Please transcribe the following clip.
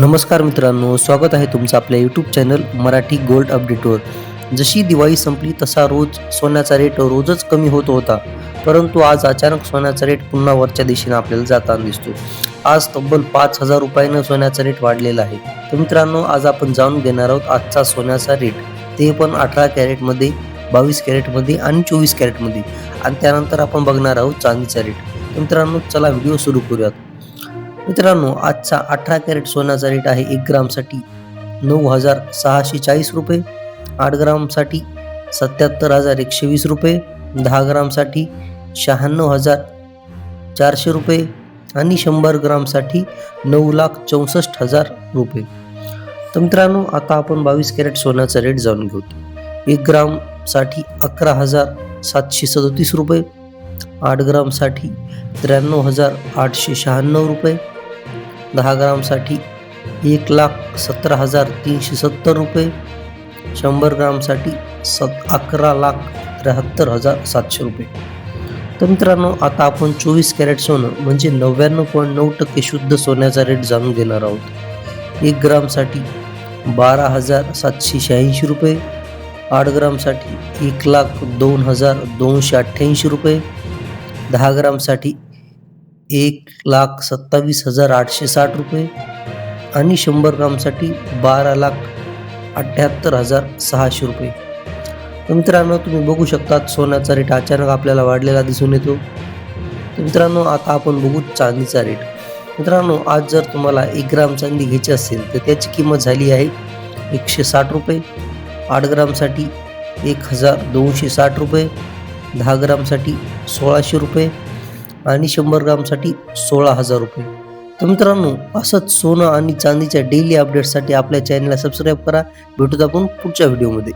नमस्कार मित्रांनो स्वागत आहे तुमचं आपल्या यूट्यूब चॅनल मराठी गोल्ड अपडेटवर जशी दिवाळी संपली तसा रोज सोन्याचा रेट रोजच कमी होत होता. परंतु आज अचानक सोन्याचा रेट पुन्हा वरच्या दिशेने आपल्याला जाताना दिसतो आज तब्बल पाच हजार रुपयानं सोन्याचा रेट वाढलेला आहे. तर मित्रांनो आज आपण जाणून घेणार आहोत आजचा सोन्याचा रेट ते पण अठरा कॅरेटमध्ये बावीस कॅरेटमध्ये आणि चोवीस कॅरेटमध्ये आणि त्यानंतर आपण बघणार आहोत चांदीचा रेट मित्रांनो चला व्हिडिओ सुरू करूयात. मित्रांनो आजचा अठरा कॅरेट सोन्याचा रेट आहे एक ग्रामसाठी नऊ हजार सहाशे चाळीस रुपये आठ ग्रामसाठी सत्याहत्तर हजार एकशे वीस रुपये दहा ग्रामसाठी शहाण्णव हजार चारशे रुपये आणि शंभर ग्रामसाठी नऊ लाख चौसष्ट हजार रुपये. तर मित्रांनो आता आपण बावीस कॅरेट सोन्याचा रेट जाणून घेऊ. एक ग्रामसाठी अकरा हजार सातशे सदतीस रुपये आठ ग्रामसाठी त्र्याण्णव हजार आठशे शहाण्णव रुपये दहा ग्रामसाठी एक लाख सतरा हजार तीनशे सत्तर रुपये शंभर ग्रामसाठी सत अकरा लाख त्र्याहत्तर हजार सातशे रुपये. तर मित्रांनो आता आपण चोवीस कॅरेट सोनं म्हणजे नव्याण्णव पॉईंट नऊ टक्के शुद्ध सोन्याचा रेट जाणून घेणार आहोत. एक ग्रामसाठी बारा हजार सातशे शहाऐंशी रुपये आठ ग्रामसाठी एक लाख दोन हजार दोनशे अठ्ठ्याऐंशी रुपये दहा ग्रामसाठी एक लाख सत्तावीस हजार आठशे साठ रुपये आणि शंभर ग्रामसाठी बारा लाख अठ्ठ्याहत्तर हजार सहाशे रुपये. तर मित्रांनो तुम्ही बघू शकतात सोन्याचा रेट अचानक आपल्याला वाढलेला दिसून येतो. तर मित्रांनो आता आपण बघू चांदीचा रेट. मित्रांनो आज जर तुम्हाला एक ग्राम चांदी घ्यायची असेल तर त्याची किंमत झाली आहे एकशे साठ रुपये. आठ ग्रामसाठी एक हजार दोनशे साठ रुपये. दहा ग्रामसाठी सोळाशे रुपये. आणि शंभर ग्रामसाठी सोळा हजार रुपये. तर मित्रांनो असंच सोनं आणि चांदीच्या डेली अपडेट्ससाठी आपल्या चॅनलला सबस्क्राईब करा. भेटूत आपण पुढच्या व्हिडिओमध्ये